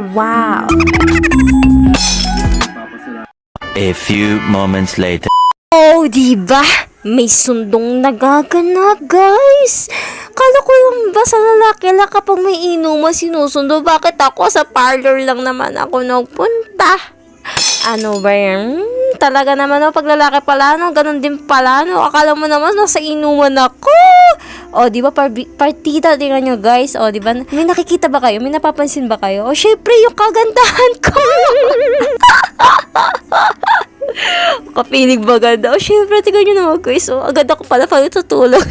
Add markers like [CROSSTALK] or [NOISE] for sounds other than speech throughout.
Wow! A few moments later. Oh, di ba? May sundong nagaganap, guys. Kala ko lang ba sa lalaki lang kapag may inuman sinusundo? Bakit ako sa parlor lang naman ako nagpunta? Ano ba yan? Talaga naman oh, pag lalaki pala, no? Ganun din pala, no? Akala mo naman nasa inuman ako. O, di ba, par- partida, tingnan nyo, guys. O, di ba, may nakikita ba kayo? May napapansin ba kayo? O, syempre, yung kagandahan ko. [LAUGHS] Kapilig ba ganda? O, syempre, tingnan nyo naman, guys. O, agad ako pala pag tutulog. [LAUGHS]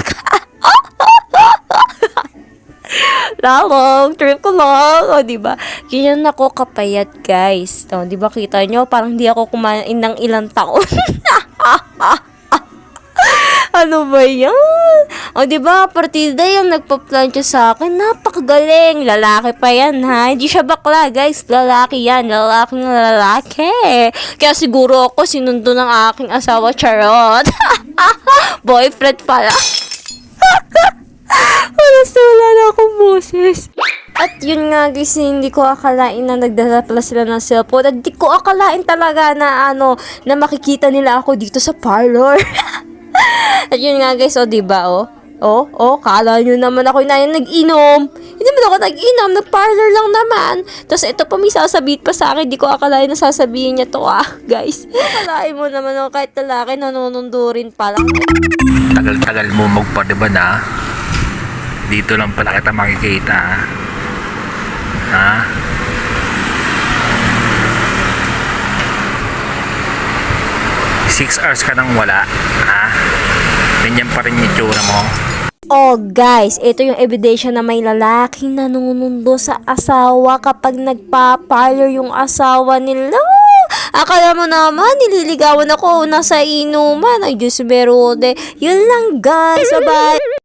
Lalong, trip ko lang. O, di ba? Ganyan ako kapayat, guys. O, di ba, kita nyo? Parang di ako kumain ng ilang taon. [LAUGHS] ano ba yan? O, di ba, partida yung nagpa-plancha sa akin. Napakagaling. Lalaki pa yan, ha? Hindi siya bakla, guys. Lalaki yan. Lalaking lalaki. Kaya siguro ako sinundo ng aking asawa, Charot. [LAUGHS] Boyfriend pala. [LAUGHS] Wala sa wala na akong boses. At yun nga guys, hindi ko akalain na nagdala pala sila ng cellphone. At di ko akalain talaga na ano, na makikita nila ako dito sa parlor. [LAUGHS] [LAUGHS] At yun nga guys, oh, di ba oh? Oh, oh, kala nyo naman ako na yung nag-inom. Hindi naman ako nag-inom, nag-parlor lang naman. Tapos ito pa may sasabihin pa sa akin, di ko akalain na sasabihin niya to ah, [LAUGHS] guys. Akalain mo naman oh, kahit lalaki nanonondo rin pala. tagal-tagal mo magpadiban ha. Dito lang pala kita makikita ha. Ha? Six hours ka nang wala ha. Ganyan pa rin yung tsura mo. Oh guys, ito yung ebidensya na may lalaking nanunundo sa asawa kapag nagpa-parlor yung asawa nila. Akala mo naman, nililigawan ako nasa inuman. Ay, Diyos merode. Yun lang guys. Bye-bye.